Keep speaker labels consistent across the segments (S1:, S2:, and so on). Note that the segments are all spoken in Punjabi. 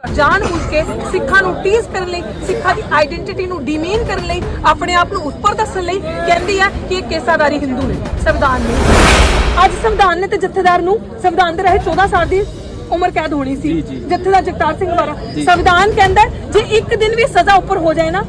S1: ਜਾਣ ਬੁੱਝ ਕੇ ਸਿੱਖਾਂ ਨੂੰ ਟੀਸ ਕਰਨ ਲਈ ਸਿੱਖਾਂ ਦੀ ਆਇਡੈਂਟੀਟੀ ਨੂੰ ਡਿਮੀਨ ਕਰਨ ਲਈ ਆਪਣੇ ਆਪ ਨੂੰ ਉੱਪਰ ਦੱਸਣ ਲਈ ਕਹਿੰਦੀ ਹੈ ਕਿ ਇਹ ਕੇਸਾਦਾਰੀ ਹਿੰਦੂ ਨੇ ਸੰਵਿਧਾਨ ਨਹੀਂ ਅੱਜ ਸੰਵਿਧਾਨ ਨੇ ਤੇ ਜਥੇਦਾਰ ਨੂੰ ਸੰਵਿਧਾਨ ਦੇ ਰਹੇ 14 ਸਾਲ ਦੀ ਉਮਰ ਕੈਦ ਹੋਣੀ ਸੀ। ਜਥੇਦਾਰ ਜਗਤਾਰ ਸਿੰਘ ਦੁਆਰਾ। ਸੰਵਿਧਾਨ ਕਹਿੰਦਾ ਜੇ ਇੱਕ ਦਿਨ ਵੀ ਸਜ਼ਾ ਉੱਪਰ ਹੋ ਜਾਏ ਨਾ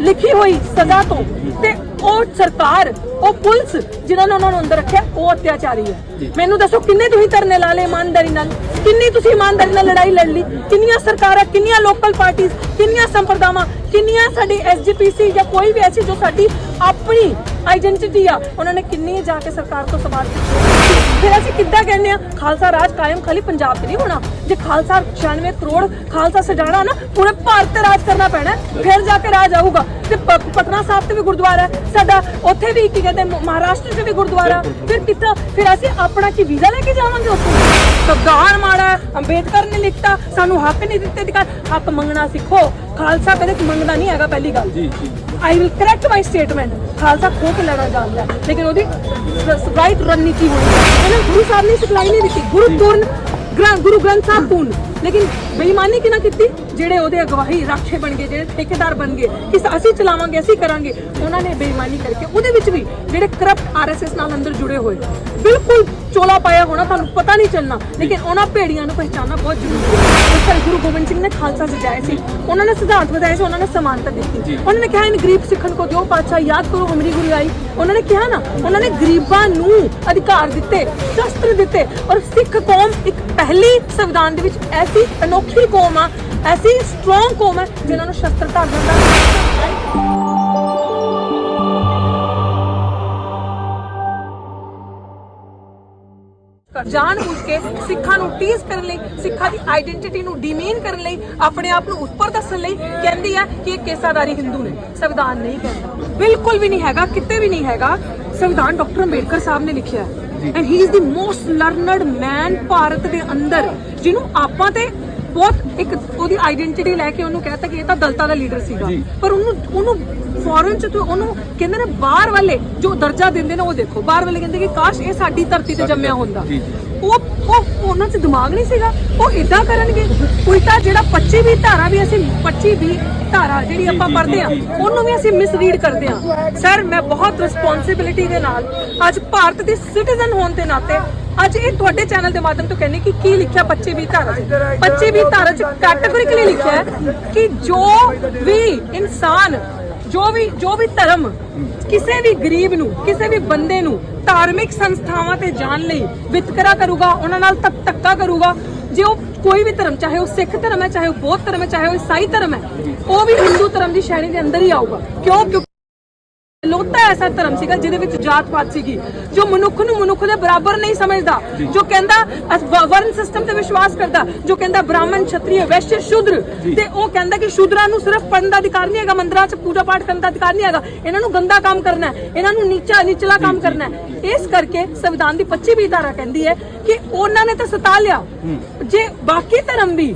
S1: ਲਿਖੀ ਹੋਈ ਸਜ਼ਾ ਤੋਂ ਤੇ ਉਹ ਸਰਕਾਰ ਉਹ ਪੁਲਿਸ ਜਿਨ੍ਹਾਂ ਨੇ ਉਹਨਾਂ ਨੂੰ ਅੰਦਰ ਰੱਖਿਆ ਉਹ ਅਤਿਆਚਾਰੀ ਹੈ। ਮੈਨੂੰ ਦੱਸੋ ਕਿੰਨੇ ਤੁਸੀਂ ਧਰਨੇ ਲਾ ਲਏ ਇਮਾਨਦਾਰੀ ਨਾਲ? ਕਿੰਨੀ ਤੁਸੀਂ ਇਮਾਨਦਾਰੀ ਨਾਲ ਲੜਾਈ ਲੜ ਲਈ? ਕਿੰਨੀਆਂ ਸਰਕਾਰਾਂ ਕਿੰਨੀਆਂ ਲੋਕਲ ਪਾਰਟੀਆਂ ਕਿੰਨੀਆਂ ਸੰਪਰਦਾਵਾਂ ਕਿੰਨੀਆਂ ਸਾਡੀ ਐਸਜੀਪੀਸੀ ਜਾਂ ਕੋਈ ਵੀ ਐਸੀ ਜੋ ਸਾਡੀ ਆਪਣੀ ਆਇਡੈਂਟੀਟੀ ਆ ਉਹਨਾਂ ਨੇ ਕਿੰਨੀ ਜਾ ਕੇ ਸਰਕਾਰ ਤੋਂ ਸਵਾਲ ਕੀਤੇ ਫਿਰ ਅਸੀਂ ਕਿੱਦਾਂ ਕਹਿੰਦੇ ਆ ਖਾਲਸਾ ਰਾਜ ਕਾਇਮ ਖਾਲੀ ਪੰਜਾਬ 'ਚ ਨਹੀਂ ਹੋਣਾ। ਜੇ ਖਾਲਸਾ 96 ਕਰੋੜ ਖਾਲਸਾ ਸਜਾਣਾ ਨਾ ਪੂਰੇ ਭਾਰਤ ਤੇ ਰਾਜ ਕਰਨਾ ਪੈਣਾ ਫਿਰ ਜਾ ਕੇ ਰਾਜ ਆਊਗਾ। ਤੇ ਪਟਨਾ ਸਾਹਿਬ ਤੇ ਵੀ ਗੁਰਦੁਆਰਾ ਹੈ। ਸਾਡਾ ਉੱਥੇ ਵੀ ਕੀ ਕਹਿੰਦੇ ਮਹਾਰਾਸ਼ਟਰ 'ਚ ਵੀ ਗੁਰਦੁਆਰਾ। ਫਿਰ ਕਿੱਥਾ ਫਿਰ ਅਸੀਂ ਆਪਣਾ ਕੀ ਵੀਜ਼ਾ ਲੈ ਕੇ ਜਾਵਾਂਗੇ ਉੱਥੇ? ਸੰਵਿਧਾਨ ਮਾੜਾ ਅੰਬੇਦਕਰ ਨੇ ਲਿਖਤਾ ਸਾਨੂੰ ਹੱਕ ਨਹੀਂ ਦਿੱਤੇ ਅਧਿਕਾਰ ਹੱਕ ਮੰਗਣਾ ਸਿੱਖੋ। ਖਾਲਸਾ ਕਦੇ ਮੰਗਦਾ ਨਹੀਂ ਹੈਗਾ ਪਹਿਲੀ ਗੱਲ। ਜੀ ਜੀ। I will correct my statement Khalsa kho ਕੇ ਜਾਣਦਾ ਹੈ, ਲੇਕਿਨ ਉਹਦੀ ਰਾਈਟ ਰਣਨੀਤੀ ਹੋਣੀ। ਹੈ ਗੁਰੂ ਸਾਹਿਬ ਨੇ ਸਿਖਲਾਈ ਨਹੀਂ ਦਿੱਤੀ। ਗੁਰੂ ਪੂਰਨ ਗ੍ਰੰਥ ਗੁਰੂ ਗ੍ਰੰਥ ਸਾਹਿਬ ਪੂਰਨ ਲੇਕਿਨ ਬੇਈਮਾਨੀ ਕਿਹਨਾਂ ਕੀਤੀ? ਜਿਹੜੇ ਉਹਦੇ ਅਗਵਾਹੀ ਰਾਖੇ ਬਣ ਗਏ ਜਿਹੜੇ ਠੇਕੇਦਾਰ ਬਣ ਗਏ ਕਿ ਅਸੀਂ ਚਲਾਵਾਂਗੇ ਅਸੀਂ ਕਰਾਂਗੇ ਉਹਨਾਂ ਨੇ ਬੇਈਮਾਨੀ ਕਰਕੇ। ਉਹਦੇ ਵਿੱਚ ਵੀ ਜਿਹੜੇ ਕਰਪਟ ਆਰਐਸਐਸ ਨਾਲ ਅੰਦਰ ਜੁੜੇ ਹੋਏ ਬਿਲਕੁਲ ਚੋਲਾ ਪਾਇਆ ਹੋਣਾ ਤੁਹਾਨੂੰ ਪਤਾ ਨਹੀਂ ਚੱਲਣਾ। ਲੇਕਿਨ ਉਹਨਾਂ ਭੇੜੀਆਂ ਨੂੰ ਪਹਿਚਾਨਣਾ ਬਹੁਤ ਜ਼ਰੂਰੀ ਹੈ। ਇਸ ਗੁਰੂ ਗੋਬਿੰਦ ਸਿੰਘ ਨੇ ਖਾਲਸਾ ਸਜਾਇਆ ਸੀ। ਉਹਨਾਂ ਨੇ ਸਿਧਾਂਤ ਵਧਾਏ ਸੀ ਉਹਨਾਂ ਨੇ ਸਮਾਨਤਾ ਦਿੱਤੀ। ਉਹਨਾਂ ਨੇ ਕਿਹਾ ਇਨ ਗਰੀਬ ਸਿੱਖਣ ਕੋ ਦਿਓ ਪਾਤਸ਼ਾਹ ਯਾਦ ਕਰੋ ਹਮਰੀ ਗੁਰੂ ਆਈ। ਉਹਨਾਂ ਨੇ ਕਿਹਾ ਨਾ ਉਹਨਾਂ ਨੇ ਗਰੀਬਾਂ ਨੂੰ ਅਧਿਕਾਰ ਦਿੱਤੇ ਸ਼ਸਤਰ ਦਿੱਤੇ। ਔਰ ਸਿੱਖ ਕੌਮ ਇੱਕ ਪਹਿਲੀ ਸੰਵਿਧਾਨ ਦੇ ਵਿੱਚ ਐਸੀ ਅਨੋਖੀ ਕੌਮ ਆ ਐਸੀ ਸਟਰੋਂਗ ਕੌਮ ਹੈ ਜਿਨ੍ਹਾਂ ਨੂੰ ਸ਼ਸਤਰ ਧਾਰਨ ਦਾ ਜਾਣ ਬੁੱਝ ਕੇ ਸਿੱਖਾਂ ਨੂੰ ਟੀਸ ਕਰਨ ਲਈ ਸਿੱਖਾਂ ਦੀ ਆਇਡੈਂਟੀਟੀ ਨੂੰ ਡਿਮੀਨ ਕਰਨ ਲਈ ਆਪਣੇ ਆਪ ਨੂੰ ਉੱਪਰ ਦੱਸਣ ਲਈ ਕਹਿੰਦੀ ਹੈ ਕਿ ਇਹ ਕੇਸਾਦਾਰੀ ਹਿੰਦੂ ਨੇ। ਸੰਵਿਧਾਨ ਨਹੀਂ ਕਹਿੰਦਾ। ਬਿਲਕੁਲ ਵੀ ਨਹੀਂ ਹੈਗਾ ਕਿਤੇ ਵੀ ਨਹੀਂ ਹੈਗਾ। ਸੰਵਿਧਾਨ ਡਾਕਟਰ ਅੰਬੇਡਕਰ ਸਾਹਿਬ ਨੇ ਲਿਖਿਆ ਹੈ। And he is the most learned man Bharat ਦੇ ਅੰਦਰ ਜਿਹਨੂੰ ਆਪਾਂ ਤੇ ਬਹੁਤ ਇੱਕ ਉਹਦੀ ਆਇਡੈਂਟੀਟੀ ਲੈ ਕੇ ਉਹਨੂੰ ਕਹਿਤਾ ਕਿ ਇਹ ਤਾਂ ਦਲਤਾਂ ਦਾ ਲੀਡਰ ਸੀਗਾ। ਪਰ ਉਹਨੂੰ ਉਹਨੂੰ ਫੋਰਨ ਚ ਤੋਂ ਉਹਨੂੰ ਕਹਿੰਦੇ ਨੇ ਬਾਹਰ ਵਾਲੇ ਜੋ ਦਰਜਾ ਦਿੰਦੇ ਨੇ ਉਹ ਦੇਖੋ। ਬਾਹਰ ਵਾਲੇ ਕਹਿੰਦੇ ਕਿ ਕਾਸ਼ ਇਹ ਸਾਡੀ ਧਰਤੀ ਤੇ ਜੰਮਿਆ ਹੁੰਦਾ। ਉਹ ਉਹ ਉਹਨਾਂ 'ਚ ਦਿਮਾਗ ਨਹੀਂ ਸੀਗਾ। ਉਹ ਇਦਾਂ ਕਰਨਗੇ। ਉਲਟਾ ਜਿਹੜਾ 25 ਵੀ ਧਾਰਾ ਵੀ ਅਸੀਂ 25 ਵੀ ਧਾਰਾ ਜਿਹੜੀ ਆਪਾਂ ਪੜ੍ਹਦੇ ਆ ਉਹਨੂੰ ਵੀ ਅਸੀਂ ਮਿਸਰੀਡ ਕਰਦੇ ਆ ਸਰ ਮੈਂ ਬਹੁਤ ਰਿਸਪੌਂਸਿਬਿਲਿਟੀ ਦੇ ਨਾਲ ਅੱਜ ਭਾਰਤ ਦੀ ਸਿਟੀਜ਼ਨ ਹੋਣ ਦੇ ਨਾਤੇ ਅੱਜ ਇਹ ਤੁਹਾਡੇ ਚੈਨਲ ਦੇ ਮਾਧਿਅਮ ਤੋਂ ਕਹਿੰਦੇ ਕਿ ਕੀ ਲਿਖਿਆ 25 ਵੀ ਧਾਰਾ 'ਚ 25 ਵੀ ਧਾਰਾ 'ਚ ਕੈਟਾਗੋਰੀਕਲੀ ਲਿਖਿਆ ਹੈ ਕਿ ਜੋ ਵੀ ਇਨਸਾਨ ਜੋ ਵੀ ਜੋ ਵੀ ਧਰਮ ਕਿਸੇ ਵੀ ਗਰੀਬ ਨੂੰ, ਕਿਸੇ ਵੀ ਬੰਦੇ ਨੂੰ ਧਾਰਮਿਕ ਸੰਸਥਾਵਾਂ ਤੇ ਜਾਣ ਲਈ ਵਿਤਕਰਾ ਕਰੂਗਾ, ਉਹਨਾਂ ਨਾਲ ਧੱਕ ਧੱਕਾ ਕਰੂਗਾ, ਜੇ ਉਹ ਕੋਈ ਵੀ ਧਰਮ, ਚਾਹੇ ਉਹ ਸਿੱਖ ਧਰਮ ਹੈ, ਚਾਹੇ ਉਹ ਬੌਧ ਧਰਮ ਹੈ, ਚਾਹੇ ਉਹ ਈਸਾਈ ਧਰਮ ਹੈ, ਉਹ ਵੀ ਹਿੰਦੂ ਧਰਮ ਦੀ ਸ਼੍ਰੇਣੀ ਦੇ ਅੰਦਰ ਹੀ ਆਊਗਾ। ਕਿਉਂ? ਕਿਉਂਕਿ ਐਸਾ ਧਰਮ ਸੀਗਾ ਜਿਹਦੇ ਵਿੱਚ ਜਾਤ ਪਾਤ ਸੀਗੀ ਜੋ ਮਨੁੱਖ ਨੂੰ ਮਨੁੱਖ ਦੇ ਬਰਾਬਰ ਨਹੀਂ ਸਮਝਦਾ ਜੋ ਕਹਿੰਦਾ ਵਰਨ ਸਿਸਟਮ ਤੇ ਵਿਸ਼ਵਾਸ ਕਰਦਾ ਜੋ ਕਹਿੰਦਾ ਬ੍ਰਾਹਮਣ ਛਤਰੀ ਵੈਸ਼ਯ ਸ਼ੂਦਰ ਤੇ ਉਹ ਕਹਿੰਦਾ ਕਿ ਸ਼ੂਦਰਾਂ ਨੂੰ ਸਿਰਫ ਪੜਨ ਦਾ ਅਧਿਕਾਰ ਨਹੀਂ ਹੈਗਾ ਮੰਦਰਾਂ 'ਚ ਪੂਜਾ ਪਾਠ ਕਰਨ ਦਾ ਅਧਿਕਾਰ ਨਹੀਂ ਹੈਗਾ ਇਹਨਾਂ ਨੂੰ ਗੰਦਾ ਕੰਮ ਕਰਨਾ ਹੈ ਇਹਨਾਂ ਨੂੰ ਨੀਚਾ ਨੀਚਲਾ ਕੰਮ ਕਰਨਾ ਹੈ। ਇਸ ਕਰਕੇ ਸੰਵਿਧਾਨ ਦੀ 25ਵੀਂ ਧਾਰਾ ਕਹਿੰਦੀ ਹੈ ਕਿ ਉਹਨਾਂ ਨੇ ਤਾਂ ਸਤਾ ਲਿਆ। ਜੇ ਬਾਕੀ ਧਰਮ ਵੀ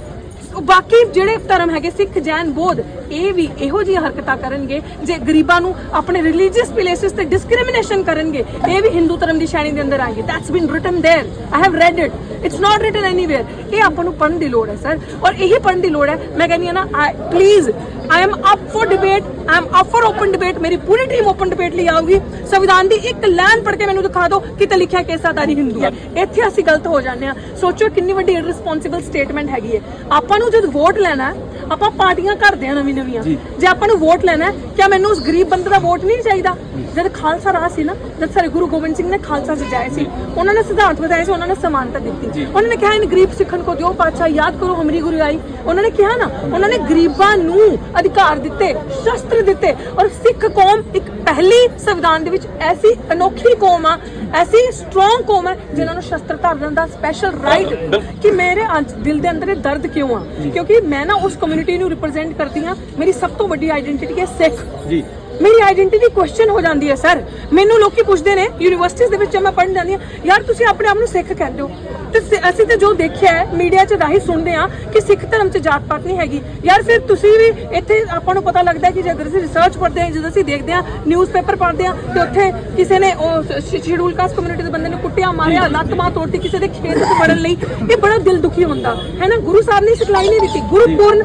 S1: ਬਾਕੀ ਜਿਹੜੇ ਧਰਮ ਹੈਗੇ ਸਿੱਖ ਜੈਨ ਬੋਧ ਇਹ ਵੀ ਇਹੋ ਜਿਹੀ ਹਰਕਤਾਂ ਕਰਨਗੇ ਜੇ ਗਰੀਬਾਂ ਨੂੰ ਆਪਣੇ ਰਿਲੀਜੀਅਸ ਪਲੇਸਿਸ ਤੇ ਡਿਸਕ੍ਰਿਮੀਨੇਸ਼ਨ ਕਰਨਗੇ ਇਹ ਵੀ ਹਿੰਦੂ ਧਰਮ ਦੀ ਸ਼੍ਰੇਣੀ ਦੇ ਅੰਦਰ ਆਏਗੀ। That's been written there I have read it it's not written anywhere ਇਹ ਆਪਾਂ ਨੂੰ ਪੜਨ ਦੀ ਲੋੜ ਹੈ ਸਰ ਔਰ ਇਹੀ ਪੜਨ ਦੀ ਲੋੜ ਹੈ ਮੈਂ ਕਹਿੰਦੀ ਹਾਂ ਨਾ please I am up for debate I am up for open debate ਮੇਰੀ ਪੂਰੀ ਟੀਮ ਓਪਨ ਡਿਬੇਟ ਲਈ ਆਊਗੀ। ਸੰਵਿਧਾਨ ਦੀ ਇੱਕ ਲਾਈਨ ਪੜ੍ਹ ਕੇ ਮੈਨੂੰ ਦਿਖਾ ਦਿਓ ਕਿਤੇ ਲਿਖਿਆ ਕਿ ਸਾਦਾਰੀ ਹਿੰਦੂ ਹੈ। ਇੱਥੇ ਅਸੀਂ ਗਲਤ ਹੋ ਜਾਂਦੇ ਆ ਸੋਚੋ ਕਿੰਨੀ ਵੱਡੀ ਇਰਰਿਸਪੌਂਸਿਬਲ ਸਟੇਟਮੈਂਟ ਹੈਗੀ ਹੈ। ਆਪਾਂ ਨੂੰ ਜਦ ਵੋਟ ਲੈਣਾ ਆਪਾਂ ਪਾਰਟੀਆਂ ਕਰਦੇ ਆ ਨਵੀਂ ਨਵੀਆਂ। ਜੇ। ਆਪਾਂ ਨੂੰ ਵੋਟ ਲੈਣਾ ਹੈ, ਕਿਆ ਮੈਨੂੰ ਉਸ ਗਰੀਬ ਬੰਦੇ ਦਾ ਵੋਟ ਨਹੀਂ ਚਾਹੀਦਾ? ਜਦ ਖਾਲਸਾ ਰਾਜ ਸੀ ਨਾ ਜਦ ਸਾਰੇ ਗੁਰੂ ਗੋਬਿੰਦ ਸਿੰਘ ਨੇ ਖਾਲਸਾ ਸਜਾਇਆ ਸੀ ਉਹਨਾਂ ਨੇ ਸਿਧਾਂਤ ਵਧਾਏ ਸੀ ਉਹਨਾਂ ਨੇ ਸਮਾਨਤਾ ਦਿੱਤੀ। ਉਹਨਾਂ ਨੇ ਕਿਹਾ ਇਨ ਗਰੀਬ ਸਿੱਖਣ ਕੋ ਦਿਓ ਪਾਤਸ਼ਾਹ ਯਾਦ ਕਰੋ ਹਮਰੀ ਗੁਰੂ ਆਈ। ਉਹਨਾਂ ਨੇ ਕਿਹਾ ਨਾ ਉਹਨਾਂ ਨੇ ਗਰੀਬਾਂ ਨੂੰ ਅਧਿਕਾਰ ਦਿੱਤੇ ਸ਼ਸਤਰ ਦਿੱਤੇ ਔਰ ਸਿੱਖ ਕੌਮ ਇੱਕ ਪਹਿਲੀ ਸੰਵਿਧਾਨ ਦੇ ਵਿੱਚ ਐਸੀ ਅਨੋਖੀ ਕੌਮ ਆ, ਐਸੀ ਸਟਰੋਂਗ ਕੌਮ ਹੈ ਜਿਨ੍ਹਾਂ ਨੂੰ ਸ਼ਸਤਰ ਧਾਰਨ ਦਾ ਸਪੈਸ਼ਲ ਰਾਈਟ ਕਿ ਮੇਰੇ ਅੱਜ ਦਿਲ ਦੇ ਅੰਦਰ ਇਹ ਦਰਦ ਕਿਉਂ ਆ? ਕਿਉਂਕਿ ਮੈਂ ਨਾ ਉਸ ਕਮਿਊਨਿਟੀ ਨੂੰ ਰਿਪਰੈਜ਼ੈਂਟ ਕਰਦੀ ਆ ਮੇਰੀ ਸਭ ਤੋਂ ਵੱਡੀ ਆਇਡੈਂਟੀਟੀ ਹੈ ਸਿੱਖ।
S2: ਜੀ।
S1: ਮੇਰੀ ਆਇਡੈਂਟੀਟੀ ਕੁਐਸਚਨ ਹੋ ਜਾਂਦੀ ਹੈ ਸਰ ਮੈਨੂੰ ਲੋਕੀ ਪੁੱਛਦੇ ਨੇ ਯੂਨੀਵਰਸਿਟੀਜ਼ ਦੇ ਵਿੱਚ ਮੈਂ ਪੜ੍ਹਨ ਜਾਂਦੀ ਹਾਂ ਯਾਰ, ਤੁਸੀਂ ਆਪਣੇ ਆਪ ਨੂੰ ਸਿੱਖ ਕਹਿੰਦੇ ਹੋ। ਤੇ ਅਸੀਂ ਤੇ ਜੋ ਦੇਖਿਆ ਹੈ ਮੀਡੀਆ 'ਚ ਰਾਹੀਂ ਸੁਣਦੇ ਆ ਕਿ ਸਿੱਖ ਧਰਮ 'ਚ ਜਾਤ ਪਾਤ ਨਹੀਂ ਹੈਗੀ। ਯਾਰ, ਫਿਰ ਤੁਸੀਂ ਵੀ ਇੱਥੇ ਆਪਾਂ ਨੂੰ ਪਤਾ ਲੱਗਦਾ ਕਿ ਜਦੋਂ ਅਸੀਂ ਰਿਸਰਚ ਪੜ੍ਹਦੇ ਹਾਂ, ਜਦੋਂ ਅਸੀਂ ਦੇਖਦੇ ਹਾਂ ਨਿਊਜ਼ਪੇਪਰ ਪੜ੍ਹਦੇ ਹਾਂ, ਤੇ ਉੱਥੇ ਕਿਸੇ ਨੇ ਉਹ ਸ਼ਡਿਊਲ ਕਾਸਟ ਕਮਿਊਨਿਟੀ ਦੇ ਬੰਦੇ ਨੂੰ ਕੁੱਟਿਆ, ਮਾਰਿਆ, ਲੱਤ ਮਾਂ ਤੋੜਤੀ, ਕਿਸੇ ਦੇ ਖੇਤ 'ਚ ਵੜਨ ਲਈ, ਇਹ ਬੜਾ ਦਿਲ ਦੁਖੀ ਹੁੰਦਾ। ਹੈ ਨਾ? ਗੁਰੂ ਸਾਹਿਬ ਨੇ ਸਿਖਲਾਈ ਨਹੀਂ ਦਿੱਤੀ। ਗੁਰੂ ਪੂਰਨ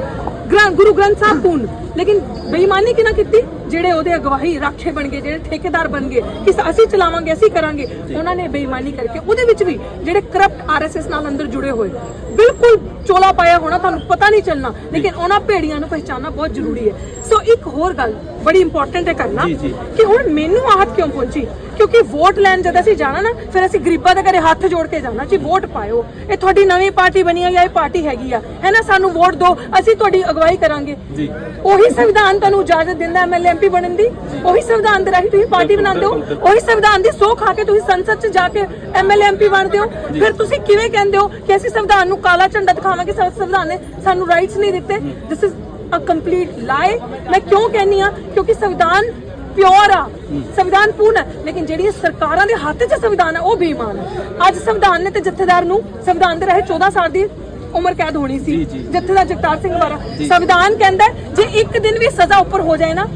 S1: ਗੁਰੂ ਗ੍ਰੰਥ ਸਾਹਿਬ ਪੂਰਨ। ਲੇਕਿਨ ਬੇਈਮਾਨੀ ਕਿਹਨਾਂ ਕੀਤੀ? ਜਿਹੜੇ ਉਹਦੇ ਅਗਵਾਹੀ ਰਾਖੇ ਬਣ ਗਏ ਜਿਹੜੇ ਠੇਕੇਦਾਰ ਬਣ ਗਏ ਕਿ ਅਸੀਂ ਚਲਾਵਾਂਗੇ ਅਸੀਂ ਕਰਾਂਗੇ ਉਹਨਾਂ ਨੇ ਬੇਈਮਾਨੀ ਕਰਕੇ ਉਹਦੇ ਵਿੱਚ ਵੀ ਜਿਹੜੇ ਕਰਪਟ ਆਰਐਸਐਸ ਨਾਲ ਅੰਦਰ ਜੁੜੇ ਹੋਏ ਬਿਲਕੁਲ ਚੋਲਾ ਪਾਇਆ ਹੋਣਾ ਤੁਹਾਨੂੰ ਪਤਾ ਨਹੀਂ ਚੱਲਣਾ ਲੇਕਿਨ ਉਹਨਾਂ ਭੇੜੀਆਂ ਨੂੰ ਪਹਿਚਾਨਣਾ ਬਹੁਤ ਜ਼ਰੂਰੀ ਹੈ। ਸੋ ਇੱਕ ਹੋਰ ਗੱਲ ਬੜੀ ਇੰਪੋਰਟੈਂਟ ਹੈ ਕਰਨਾ। ਕਿ ਹੁਣ ਮੈਨੂੰ ਆਹਤ ਕਿਉਂ ਪਹੁੰਚੀ? ਕਿਉਂਕਿ ਵੋਟ ਲੈਣ ਜਦ ਅਸੀਂ ਜਾਣਾ ਨਾ ਫਿਰ ਅਸੀਂ ਗਰੀਬਾਂ ਦੇ ਘਰੇ ਹੱਥ ਜੋੜ ਕੇ ਜਾਣਾ ਜੀ ਵੋਟ ਪਾਇਓ। ਇਹ ਤੁਹਾਡੀ ਨਵੀਂ ਪਾਰਟੀ ਬਣੀ ਹੈ ਜਾਂ ਇਹ ਪਾਰਟੀ ਹੈਗੀ ਆ। ਹੈ ਨਾ ਸਾਨੂੰ ਵੋਟ ਦਿਓ ਅਸੀਂ ਤੁਹਾਡੀ ਅਗਵਾਈ ਕਰਾਂਗੇ।
S2: ਜੀ।
S1: ਉਹੀ ਸੰਵਿਧਾਨ ਤੁਹਾਨੂੰ ਇਜਾਜ਼ਤ ਦਿੰਦਾ ਐਮਐਲਏ ਐਮਪੀ ਬਣਨ ਦੀ ਉਹੀ ਸੰਵਿਧਾਨ ਦੇ ਰਾਹੀਂ ਤੁਸੀਂ ਪਾਰਟੀ ਬਣਾਉਂਦੇ ਹੋ ਉਹੀ ਸੰਵਿਧਾਨ ਦੀ ਸੋਹ ਖਾ ਕੇ ਤੁਸੀਂ ਸੰਸਦ 'ਚ ਜਾ ਕੇ ਐਮਐਲਏ ਐਮਪੀ ਬਣਦੇ ਹੋ। ਫਿਰ ਤੁਸੀਂ ਕਿਵੇਂ ਕਹਿੰਦੇ ਹੋ ਕਿ ਅਸੀਂ ਸੰਵਿਧਾਨ ਨੂੰ ਕਾਲਾ ਝੰਡਾ ਦਿਖਾਵਾਂਗੇ ਸੰਵਿਧਾਨ ਨੇ ਸਾਨੂੰ ਰਾਈਟਸ ਨਹੀਂ ਦਿੱਤੇ? ਦਿਸ ਇਜ਼ ਅ ਕੰਪਲੀਟ ਲਾਈ ਮੈਂ ਕਿਉਂ ਕਹਿੰਨੀ ਆ ਕਿਉਂਕਿ ਸੰਵਿਧਾਨ ਪਿਓਰ ਆ। ਸੰਵਿਧਾਨ ਪੂਰਨ ਹੈ। ਲੇਕਿਨ ਜਿਹੜੀ ਸਰਕਾਰਾਂ ਦੇ ਹੱਥ 'ਚ ਸੰਵਿਧਾਨ ਹੈ ਉਹ ਬੇਈਮਾਨ ਹੈ। ਅੱਜ ਸੰਵਿਧਾਨ ਨੇ ਤੇ ਜਥੇਦਾਰ ਨੂੰ ਸੰਵਿਧਾਨ ਦੇ ਰਹੇ 14 ਸਾਲ ਦੀ ਉਮਰ ਕੈਦ ਹੋਣੀ ਸੀ। ਜਥੇਦਾਰ ਜਗਤਾਰ ਸਿੰਘ ਵਾਰਾ ਸੰਵਿਧਾਨ ਕਹਿੰਦਾ ਜੇ ਇੱਕ ਦਿਨ ਵੀ ਸਜ਼ਾ ਉੱਪਰ ਹੋ ਜਾਏ ਨਾ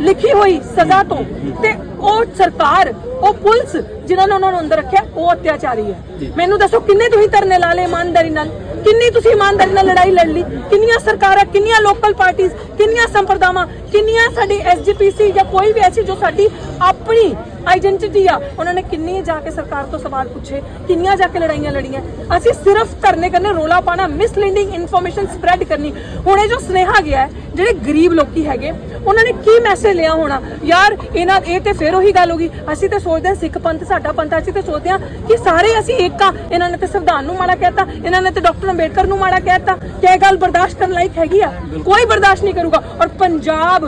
S1: ਲਿਖੀ ਹੋਈ ਸਜ਼ਾ ਤੋਂ। ਤੇ ਉਹ ਸਰਕਾਰ ਉਹ ਪੁਲਿਸ ਜਿਨ੍ਹਾਂ ਨੇ ਉਹਨਾਂ ਨੂੰ ਅੰਦਰ ਰੱਖਿਆ ਉਹ ਅਤਿਆਚਾਰੀ ਹੈ। ਮੈਨੂੰ ਦੱਸੋ ਕਿੰਨੇ ਤੁਸੀਂ ਧਰਨੇ ਲਾ ਲਏ ਇਮਾਨਦਾਰੀ ਨਾਲ? ਕਿੰਨੀ ਤੁਸੀਂ ਇਮਾਨਦਾਰੀ ਨਾਲ ਲੜਾਈ ਲੜ ਲਈ? ਕਿੰਨੀਆਂ ਸਰਕਾਰਾਂ ਕਿੰਨੀਆਂ ਲੋਕਲ ਪਾਰਟੀਆਂ ਕਿੰਨੀਆਂ ਸੰਪਰਦਾਵਾਂ ਕਿੰਨੀਆਂ ਸਾਡੀ ਐਸਜੀਪੀਸੀ ਜਾਂ ਕੋਈ ਵੀ ਐਸੀ ਜੋ ਸਾਡੀ ਆਪਣੀ ਆਇਡੈਂਟੀਟੀ ਆ। ਉਹਨਾਂ ਨੇ ਕਿੰਨੀ ਜਾ ਕੇ ਸਰਕਾਰ ਤੋਂ ਸਵਾਲ ਪੁੱਛੇ, ਕਿੰਨੀਆਂ ਜਾ ਕੇ ਲੜਾਈਆਂ ਲੜੀਆਂ। ਅਸੀਂ ਸਿਰਫ ਧਰਨੇ ਕਰਨੇ, ਰੋਲਾ ਪਾਣਾ ਮਿਸਲੀਡਿੰਗ ਇਨਫੋਰਮੇਸ਼ਨ ਸਪਰੈਡ ਕਰਨੀ। ਹੁਣ ਇਹ ਜੋ ਸੁਨੇਹਾ ਗਿਆ ਜਿਹੜੇ ਗਰੀਬ ਲੋਕੀ ਹੈਗੇ, ਉਹਨਾਂ ਨੇ ਕੀ ਮੈਸੇਜ ਲਿਆ ਹੋਣਾ? ਯਾਰ, ਇਹਨਾਂ, ਇਹ ਤੇ ਫਿਰ ਉਹੀ ਗੱਲ ਹੋ ਗਈ। ਅਸੀਂ ਤੇ ਸੋਚਦੇ ਹਾਂ ਸਿੱਖ ਪੰਥ, ਸਾਡਾ ਪੰਥ, ਅਸੀਂ ਤੇ ਸੋਚਦੇ ਹਾਂ ਕਿ ਸਾਰੇ ਅਸੀਂ ਇੱਕ ਆ। ਇਹਨਾਂ ਨੇ ਤੇ ਸੰਵਿਧਾਨ ਨੂੰ ਮਾੜਾ ਕਹਿਤਾ, ਇਹਨਾਂ ਨੇ ਤੇ ਡਾਕਟਰ ਅੰਬੇਡਕਰ ਨੂੰ ਮਾੜਾ ਕਹਿਤਾ। ਕਿ ਇਹ ਗੱਲ ਬਰਦਾਸ਼ਤ ਕਰਨ ਲਾਇਕ ਹੈਗੀ ਆ? ਕੋਈ ਬਰਦਾਸ਼ਤ ਨਹੀਂ ਕਰੂਗਾ। ਔਰ ਪੰਜਾਬ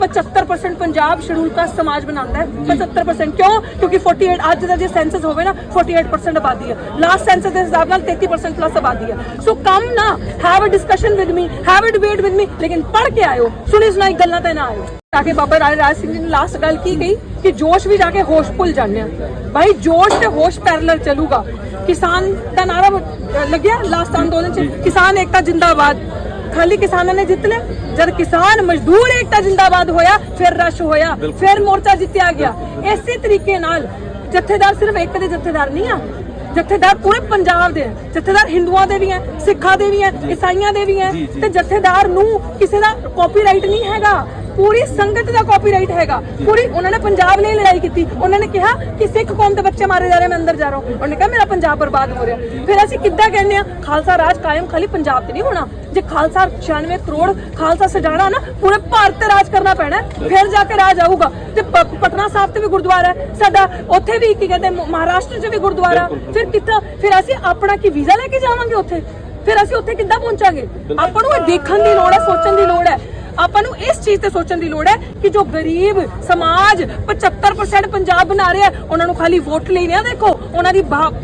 S1: 75% ਪੰਜਾਬ ਸ਼ਡਿਊਲ ਕਾਸਟ ਸਮਾਜ ਬਣਾਉਂਦਾ ਹੈ 75% ਕਿਉਂ ਕਿਉਂਕਿ 48 ਅੱਜ ਦਾ ਜੇ ਸੈਂਸਸ ਹੋਵੇ ਨਾ 48% ਆਬਾਦੀ ਹੈ ਲਾਸਟ ਸੈਂਸਸ ਦੇ ਹਿਸਾਬ ਨਾਲ 33% ਪਲੱਸ ਆਬਾਦੀ ਹੈ ਸੋ ਕਮ ਨਾ have a discussion with me have a debate with me ਲੇਕਿਨ ਪੜ੍ਹ ਕੇ ਆਇਓ ਸੁਣੀ ਸੁਣਾਈ ਗੱਲਾਂ ਤੇ ਨਾ ਆਇਓ ਜਾ ਕੇ ਬਾਬਾ ਰਾਜ ਰਾਜ ਸਿੰਘ ਜੀ ਨੇ ਲਾਸਟ ਗੱਲ ਕੀ ਕਹੀ ਕਿ ਜੋਸ਼ ਵੀ ਜਾ ਕੇ ਹੋਸ਼ ਭੁੱਲ ਜਾਂਦੇ ਆ ਭਾਈ ਜੋਸ਼ ਤੇ ਹੋਸ਼ ਪੈਰਲਲ ਚੱਲੂਗਾ ਕਿਸਾਨ ਦਾ ਨਾਰਾ ਅਹ, ਲੱਗਿਆ ਲਾਸਟ ਅੰਦੋਲਨ ਖਾਲੀ ਕਿਸਾਨਾਂ ਨੇ ਜਿੱਤ ਲਿਆ। ਜਦ ਕਿਸਾਨ ਮਜ਼ਦੂਰ ਏਕਤਾ ਜਿੰਦਾਬਾਦ ਹੋਇਆ ਫਿਰ ਰਸ਼ ਹੋਇਆ ਫਿਰ ਮੋਰਚਾ ਜਿੱਤਿਆ ਗਿਆ। ਇਸੇ ਤਰੀਕੇ ਨਾਲ ਜਥੇਦਾਰ ਸਿਰਫ ਇੱਕ ਦੇ ਜਥੇਦਾਰ ਨਹੀਂ ਆ ਜਥੇਦਾਰ ਪੂਰੇ ਪੰਜਾਬ ਦੇ। ਜਥੇਦਾਰ ਹਿੰਦੂਆਂ ਦੇ ਵੀ ਹੈ ਸਿੱਖਾਂ ਦੇ ਵੀ ਹੈ ਈਸਾਈਆਂ ਦੇ ਵੀ ਹੈ। ਤੇ ਜਥੇਦਾਰ ਨੂੰ ਕਿਸੇ ਦਾ ਕਾਪੀਰਾਈਟ ਨਹੀਂ ਹੈਗਾ। ਪੂਰੀ ਸੰਗਤ ਦਾ ਕਾਪੀਰਾਈਟ ਹੈਗਾ। ਪੂਰੀ ਉਹਨਾਂ ਨੇ ਪੰਜਾਬ ਲਈ ਲੜਾਈ ਕੀਤੀ। ਉਹਨਾਂ ਨੇ ਕਿਹਾ ਕਿ ਸਿੱਖ ਕੌਮ ਦੇ ਬੱਚੇ ਮਾਰੇ ਜਾ ਰਹੇ ਮੈਂ ਅੰਦਰ ਜਾ ਰਹਾ ਹਾਂ। ਉਹਨੇ ਕਿਹਾ ਮੇਰਾ ਪੰਜਾਬ ਬਰਬਾਦ ਹੋ ਰਿਹਾ। ਫਿਰ ਅਸੀਂ ਕਿੱਦਾਂ ਕਹਿੰਦੇ ਆ ਖਾਲਸਾ ਰਾਜ ਕਾਇਮ ਖਾਲੀ ਪੰਜਾਬ ਤੇ ਨਹੀਂ ਹੋਣਾ। ਜੇ ਖਾਲਸਾ 96 ਕਰੋੜ ਖਾਲਸਾ ਸਜਾਣਾ ਨਾ ਪੂਰੇ ਭਾਰਤ ਤੇ ਰਾਜ ਕਰਨਾ ਪੈਣਾ ਫਿਰ ਜਾ ਕੇ ਰਾਜ ਆਊਗਾ। ਤੇ ਪਟਨਾ ਸਾਹਿਬ ਤੇ ਵੀ ਗੁਰਦੁਆਰਾ ਹੈ। ਸਾਡਾ ਉੱਥੇ ਵੀ ਕੀ ਕਹਿੰਦੇ ਮਹਾਰਾਸ਼ਟਰ 'ਚ ਵੀ ਗੁਰਦੁਆਰਾ। ਫਿਰ ਕਿੱਥਾ ਫਿਰ ਅਸੀਂ ਆਪਣਾ ਕੀ ਵੀਜ਼ਾ ਲੈ ਕੇ ਜਾਵਾਂਗੇ ਉੱਥੇ? ਫਿਰ ਅਸੀਂ ਉੱਥੇ ਕਿੱਦਾਂ ਪਹੁੰਚਾਂਗੇ? ਆਪਾਂ ਨੂੰ ਇਹ ਦੇਖਣ ਦੀ ਲੋੜ ਹੈ ਸੋਚਣ ਦੀ ਲੋੜ ਹੈ। ਆਪਾਂ ਨੂੰ ਇਸ ਚੀਜ਼ ਤੇ ਸੋਚਣ ਦੀ ਲੋੜ ਹੈ ਕਿ ਜੋ ਗਰੀਬ ਸਮਾਜ 75% ਪੰਜਾਬ ਬਣਾ ਰਿਹਾ ਉਹਨਾਂ ਨੂੰ ਖਾਲੀ ਵੋਟ ਲਈ ਨਾ ਦੇਖੋ। ਉਹਨਾਂ ਦੀ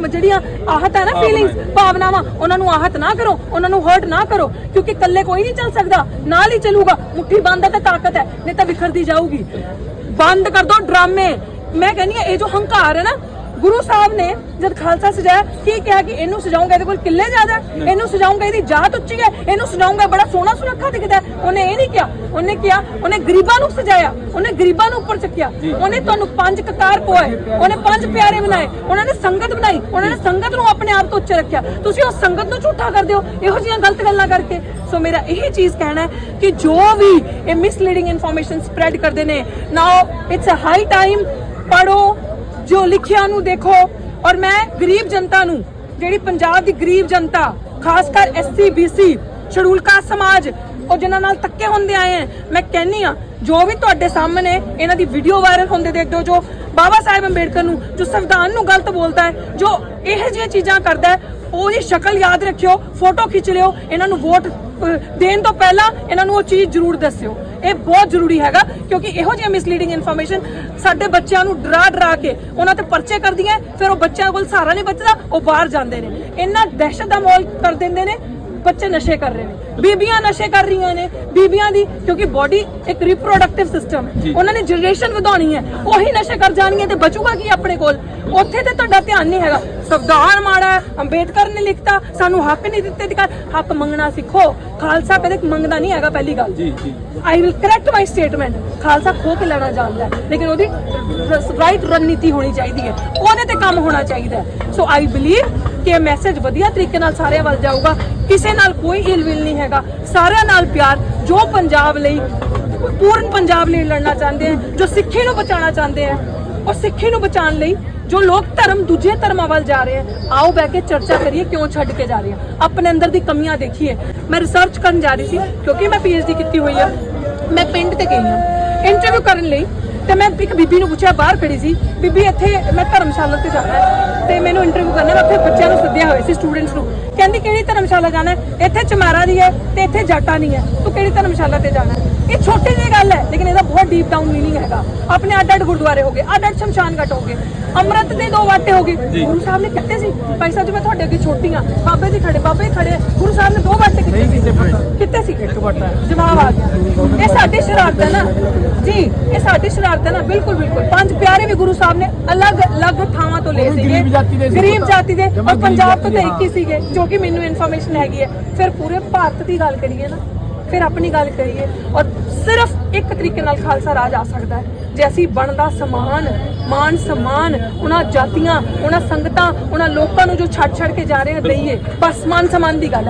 S1: ਜਿਹੜੀਆਂ ਆਹਤ ਹੈ ਨਾ ਫੀਲਿੰਗਸ ਭਾਵਨਾਵਾਂ ਉਹਨਾਂ ਨੂੰ ਆਹਤ ਨਾ ਕਰੋ ਉਹਨਾਂ ਨੂੰ ਹਰਟ ਨਾ ਕਰੋ ਕਿਉਂਕਿ ਇਕੱਲੇ ਕੋਈ ਨਹੀਂ ਚੱਲ ਸਕਦਾ। ਨਾਲ ਹੀ ਚੱਲੂਗਾ। ਮੁੱਠੀ ਬੰਦ ਹੈ ਤਾਂ ਤਾਕਤ ਹੈ ਨਹੀਂ ਤਾਂ ਵਿਖਰਦੀ ਜਾਊਗੀ। ਬੰਦ ਕਰ ਦੋ ਡਰਾਮੇ। ਮੈਂ ਕਹਿੰਨੀ ਆ ਇਹ ਜੋ ਹੰਕਾਰ ਹੈ ਨਾ ਗੁਰੂ ਸਾਹਿਬ ਨੇ ਜਦ ਖਾਲਸਾ ਸਜਾਇਆ ਕੀ ਕਿਹਾ ਕਿ ਇਹਨੂੰ ਸਜਾਉਂਗਾ ਇਹਦੇ ਕੋਲ ਕਿੱਲੇ ਜ਼ਿਆਦਾ ਇਹਨੂੰ ਸਜਾਉਂਗਾ ਇਹਦੀ ਜਾਤ ਉੱਚੀ ਹੈ ਇਹਨੂੰ ਸਜਾਉਂਗਾ ਬੜਾ ਸੋਹਣਾ ਸੁਨੱਖਾ ਦਿਖਦਾ। ਉਹਨੇ ਇਹ ਨਹੀਂ ਕਿਹਾ ਉਹਨੇ ਕਿਹਾ ਉਹਨੇ ਗਰੀਬਾਂ ਨੂੰ ਸਜਾਇਆ ਉਹਨੇ ਗਰੀਬਾਂ ਨੂੰ ਉੱਪਰ ਚੱਕਿਆ ਉਹਨੇ ਤੁਹਾਨੂੰ ਪੰਜ ਕਕਾਰ ਪੋਏ ਉਹਨੇ ਪੰਜ ਪਿਆਰੇ ਬਣਾਏ ਉਹਨਾਂ ਨੇ ਸੰਗਤ ਬਣਾਈ ਉਹਨਾਂ ਨੇ ਸੰਗਤ ਨੂੰ ਆਪਣੇ ਆਪ ਤੋਂ ਉੱਚੇ ਰੱਖਿਆ। ਤੁਸੀਂ ਉਹ ਸੰਗਤ ਨੂੰ ਝੂਠਾ ਕਰਦੇ ਹੋ ਇਹੋ ਜਿਹੀਆਂ ਗਲਤ ਗੱਲਾਂ ਕਰਕੇ। ਸੋ ਮੇਰਾ ਇਹ ਚੀਜ਼ ਕਹਿਣਾ ਹੈ ਕਿ ਜੋ ਵੀ ਇਹ ਮਿਸਲੀਡਿੰਗ ਇਨਫੋਰਮੇਸ਼ਨ ਸਪਰੈਡ ਕਰਦੇ ਨੇ now it's a high time ਪੜੋ ਜੋ ਲਿਖਿਆ ਨੂੰ ਦੇਖੋ। ਔਰ ਮੈਂ ਗਰੀਬ ਜਨਤਾ ਨੂੰ, ਜਿਹੜੀ ਪੰਜਾਬ ਦੀ ਗਰੀਬ ਜਨਤਾ, ਖਾਸ ਕਰ ਐਸਸੀ ਬੀਸੀ ਸ਼ਡਿਊਲ ਕਾਸਟ ਸਮਾਜ, ਉਹ ਜਿਨ੍ਹਾਂ ਨਾਲ ਧੱਕੇ ਹੁੰਦੇ ਆਏ ਹੈ, ਮੈਂ ਕਹਿੰਨੀ ਆ ਜੋ ਵੀ ਤੁਹਾਡੇ ਸਾਹਮਣੇ ਇਹਨਾਂ ਦੀ ਵੀਡੀਓ ਵਾਇਰਲ ਹੁੰਦੇ ਦੇਖਦੇ ਹੋ ਜੋ ਬਾਬਾ ਸਾਹਿਬ ਅੰਬੇਡਕਰ ਨੂੰ, ਜੋ ਸੰਵਿਧਾਨ ਨੂੰ ਗਲਤ ਬੋਲਦਾ ਹੈ, ਜੋ ਇਹੋ ਜਿਹੀਆਂ ਚੀਜ਼ਾਂ ਕਰਦਾ ਹੈ, ਉਹਦੀ ਸ਼ਕਲ ਯਾਦ ਰੱਖਿਓ ਫੋਟੋ ਖਿੱਚ ਲਿਓ, ਇਹਨਾਂ ਨੂੰ ਵੋਟ ਦੇਣ ਤੋਂ ਪਹਿਲਾਂ ਇਹਨਾਂ ਨੂੰ ਉਹ ਚੀਜ਼ ਜ਼ਰੂਰ ਦੱਸਿਓ। ਇਹ ਬਹੁਤ ਜ਼ਰੂਰੀ ਹੈਗਾ ਕਿਉਂਕਿ ਇਹੋ ਜਿਹੀ ਮਿਸਲੀਡਿੰਗ ਇਨਫੋਰਮੇਸ਼ਨ ਸਾਡੇ ਬੱਚਿਆਂ ਨੂੰ ਡਰਾ ਡਰਾ ਕੇ ਉਹਨਾਂ ਤੇ ਪਰਚੇ ਕਰਦੀਆਂ ਫਿਰ ਉਹ ਬੱਚਿਆਂ ਕੋਲ ਸਹਾਰਾ ਨਹੀਂ ਬਚਦਾ ਉਹ ਬਾਹਰ ਜਾਂਦੇ ਨੇ। ਇੰਨਾ ਦਹਿਸ਼ਤ ਦਾ ਮਾਹੌਲ ਕਰ ਦਿੰਦੇ ਨੇ ਬੱਚੇ ਨਸ਼ੇ ਕਰ ਰਹੇ ਨੇ। ਬੀਬੀਆਂ ਨਸ਼ੇ ਕਰ ਰਹੀਆਂ ਨੇ ਬੀਬੀਆਂ ਦੀ ਕਿਉਂਕਿ ਬਾਡੀ ਇੱਕ ਰਿਪਰੋਡਕਟਿਵ ਸਿਸਟਮ ਹੈ। ਉਹਨਾਂ ਨੇ ਜਨਰੇਸ਼ਨ ਵਧਾਉਣੀ ਹੈ ਉਹੀ ਨਸ਼ੇ ਕਰ ਜਾਣਗੇ ਤੇ ਬਚੂਗਾ ਕੀ ਆਪਣੇ ਕੋਲ? ਉੱਥੇ ਤੇ ਤੁਹਾਡਾ ਧਿਆਨ ਨਹੀਂ ਹੈਗਾ। ਸੰਵਿਧਾਨ ਮਾੜਾ ਅੰਬੇਦਕਰ ਨੇ ਲਿਖਤਾ ਸਾਨੂੰ ਹੱਕ ਨਹੀਂ ਦਿੱਤੇ ਅਧਿਕਾਰ ਹੱਕ ਮੰਗਣਾ ਸਿੱਖੋ। ਖਾਲਸਾ ਕਦੇ ਮੰਗਦਾ ਨਹੀਂ ਹੈਗਾ ਪਹਿਲੀ ਗੱਲ।
S2: ਜੀ ਜੀ।
S1: I will correct my statement Khalsa kho ਕੇ ਲੈਣਾ ਜਾਣਦਾ ਲੇਕਿਨ ਉਹਦੀ ਰਾਈਟ ਰਣਨੀਤੀ ਹੋਣੀ ਚਾਹੀਦੀ ਹੈ। ਉਹਦੇ ਤੇ ਕੰਮ ਹੋਣਾ ਚਾਹੀਦਾ ਸੋ ਆਈ ਬਲੀਵ ਕਿ ਇਹ ਮੈਸੇਜ ਵਧੀਆ ਤਰੀਕੇ ਨਾਲ ਸਾਰਿਆਂ ਵੱਲ ਜਾਊਗਾ। ਕਿਸੇ ਨਾਲ ਕੋਈ ਇਲਵਿਲ ਨਹੀਂ ਹੈਗਾ। ਸਾਰਿਆਂ ਨਾਲ ਪਿਆਰ ਜੋ ਪੰਜਾਬ ਲਈ ਪੂਰਨ ਪੰਜਾਬ ਲਈ ਲੜਨਾ ਚਾਹੁੰਦੇ ਆ ਜੋ ਸਿੱਖੀ ਨੂੰ ਬਚਾਉਣਾ ਚਾਹੁੰਦੇ ਆ ਉਹ ਸਿੱਖੀ ਨੂੰ ਬਚਾਉਣ ਲਈ ਜੋ ਲੋਕ ਧਰਮ ਦੂਜੇ ਧਰਮਾਂ ਵੱਲ ਜਾ ਰਹੇ ਆ, ਆਓ ਬਹਿ ਕੇ ਚਰਚਾ ਕਰੀਏ, ਕਿਉਂ ਛੱਡ ਕੇ ਜਾ ਰਹੇ ਆ? ਆਪਣੇ ਅੰਦਰ ਦੀ ਕਮੀਆਂ ਦੇਖੀਏ। ਮੈਂ ਰਿਸਰਚ ਕਰਨ ਜਾ ਰਹੀ ਸੀ, ਕਿਉਂਕਿ ਮੈਂ ਪੀਐਚਡੀ ਕੀਤੀ ਹੋਈ ਆ। ਮੈਂ ਪਿੰਡ ਤੇ ਗਈ ਹਾਂ। ਇੰਟਰਵਿਊ ਕਰਨ ਲਈ ਤੇ ਮੈਂ ਇੱਕ ਬੀਬੀ ਨੂੰ ਪੁੱਛਿਆ ਬਾਹਰ ਖੜੀ ਸੀ। ਬੀਬੀ ਇੱਥੇ ਮੈਂ ਧਰਮਸ਼ਾਲਾ ਤੇ ਜਾਣਾ ਤੇ ਮੈਨੂੰ ਇੰਟਰਵਿਊ ਕਰਨਾ ਮੈਂ ਉੱਥੇ ਬੱਚਿਆਂ ਨੂੰ ਸੱਦਿਆ ਹੋਇਆ ਸੀ ਸਟੂਡੈਂਟਸ ਨੂੰ। ਕਹਿੰਦੀ ਕਿਹੜੀ ਧਰਮਸ਼ਾਲਾ ਜਾਣਾ ਹੈ? ਇੱਥੇ ਚਮਾਰਾ ਦੀ ਹੈ ਤੇ ਇੱਥੇ ਜਾਟਾ ਨਹੀਂ ਹੈ। ਤੂੰ ਕਿਹੜੀ ਧਰਮਸ਼ਾਲਾ ਤੇ ਜਾਣਾ? ਇਹ ਛੋਟੀ ਜਿਹੀ ਗੱਲ ਹੈ ਲੇਕਿਨ ਇਹਦਾ ਬਹੁਤ ਡੀਪ ਡਾਊਨ ਮੀਨਿੰਗ ਹੈਗਾ। ਆਪਣੇ ਅੱਡ ਅੱਡ ਗੁਰਦੁਆਰੇ ਹੋ ਗਏ ਅੱਡ ਅੱਡ ਸ਼ਮਸ਼ਾਨ ਘਾਟ ਹੋ ਗਏ। ਅੰਮ੍ਰਿਤ ਦੇ ਦੋ ਵਾਟੇ ਹੋ ਗਏ। ਗੁਰੂ ਸਾਹਿਬ ਨੇ ਕਿੱਥੇ ਸੀ? ਭਾਈ ਸਾਹਿਬ ਜੀ ਮੈਂ ਤੁਹਾਡੇ ਅੱਗੇ ਛੋਟੀ ਹਾਂ। ਬਾਬੇ ਜੀ ਖੜੇ ਬਾਬੇ ਖੜੇ। ਆ। ਗੁਰੂ ਸਾਹਿਬ ਨੇ ਦੋ ਵਾਟੇ ਕਿੱਥੇ ਸੀ। ਕਿੱਥੇ ਸੀ। ਇੱਕ ਵਾਟਾ ਜਵਾਬ ਆ ਗਿਆ। ਇਹ ਸਾਡੀ ਸ਼ਰਾਰਤ ਹੈ ਨਾ। ਜੀ ਇਹ ਸਾਡੀ ਸ਼ਰਾਰਤ ਹੈ ਨਾ ਬਿਲਕੁਲ ਬਿਲਕੁਲ। ਪੰਜ ਪਿਆਰੇ ਵੀ ਗੁਰੂ ਸਾਹਿਬ ਨੇ ਅਲੱਗ ਅਲੱਗ ਥਾਵਾਂ ਤੋਂ ਲਏ ਸੀਗੇ।
S2: ਗਰੀਬ ਜਾਤੀ ਦੇ ਸੀ।
S1: ਗਰੀਬ ਜਾਤੀ ਦੇ
S2: ਜਮਾਂ
S1: ਔਰ ਪੰਜਾਬ ਤੋਂ ਤਾਂ ਇੱਕ ਹੀ ਸੀਗੇ ਜੋ ਕਿ ਮੈਨੂੰ ਇਨਫੋਰਮੇਸ਼ਨ ਹੈਗੀ ਹੈ। ਫਿਰ ਪੂਰੇ ਭਾਰਤ ਦੀ ਗੱਲ ਕਰੀਏ ਨਾ ਫਿਰ ਆਪਣੀ ਗੱਲ ਕਰੀਏ ਔਰ ਸਿਰਫ ਇੱਕ ਤਰੀਕੇ ਨਾਲ ਖਾਲਸਾ ਰਾਜ ਆ ਸਕਦਾ ਹੈ। ਜੇ ਅਸੀਂ ਬਣਦਾ ਸਮਾਨ ਮਾਨ ਸਮਾਨ ਉਹਨਾਂ ਜਾਤੀਆਂ ਉਹਨਾਂ ਸੰਗਤਾਂ ਉਹਨਾਂ ਲੋਕਾਂ ਨੂੰ ਜੋ ਛੱਡ ਛੱਡ ਕੇ ਜਾ ਰਹੇ ਆ ਦਈਏ ਬਸ ਮਾਨ ਸਮਾਨ ਦੀ ਗੱਲ